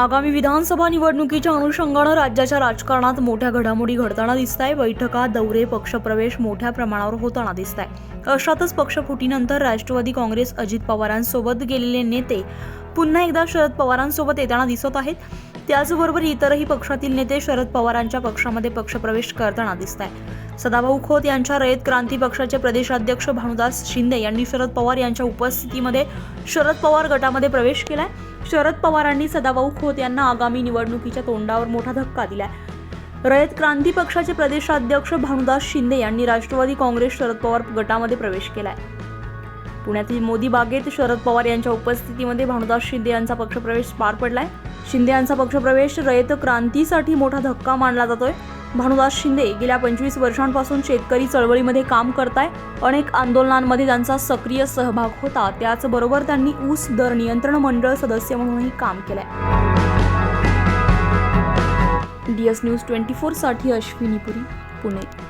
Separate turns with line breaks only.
आगामी विधानसभा निवडणुकीच्या अनुषंगानं राज्याच्या राजकारणात मोठ्या घडामोडी घडताना दिसत आहे बैठका दौरे पक्षप्रवेश मोठ्या प्रमाणावर होताना दिसत आहे अशातच पक्षफुटीनंतर राष्ट्रवादी काँग्रेस अजित पवारांसोबत गेलेले नेते पुन्हा एकदा शरद पवारांसोबत येताना दिसत आहेत. त्याचबरोबर इतरही पक्षातील नेते शरद पवारांच्या पक्षामध्ये पक्षप्रवेश करताना दिसत आहे सदाभाऊ खोत यांच्या रयत क्रांती पक्षाचे प्रदेशाध्यक्ष भानुदास शिंदे यांनी शरद पवार यांच्या उपस्थितीमध्ये शरद पवार गटामध्ये प्रवेश केलाय. शरद पवारांनी सदाभाऊ खोत यांना आगामी निवडणुकीच्या तोंडावर मोठा धक्का दिलाय. रयत क्रांती पक्षाचे प्रदेशाध्यक्ष भानुदास शिंदे यांनी राष्ट्रवादी काँग्रेस शरद पवार गटामध्ये प्रवेश केलाय. पुण्यातील मोदी बागेत शरद पवार यांच्या उपस्थितीमध्ये भानुदास शिंदे यांचा पक्षप्रवेश पार पडलाय. शिंदे यांचा पक्षप्रवेश रयत क्रांतीसाठी मोठा धक्का मानला जातोय. भानुदास शिंदे गेल्या पंचवीस वर्षांपासून शेतकरी चळवळीमध्ये काम करताय. अनेक आंदोलनांमध्ये त्यांचा सक्रिय सहभाग होता. त्याचबरोबर त्यांनी ऊस दर नियंत्रण मंडळ सदस्य म्हणूनही काम केलंय. डीएस न्यूज ट्वेंटी फोरसाठी अश्विनी पुरी पुणे.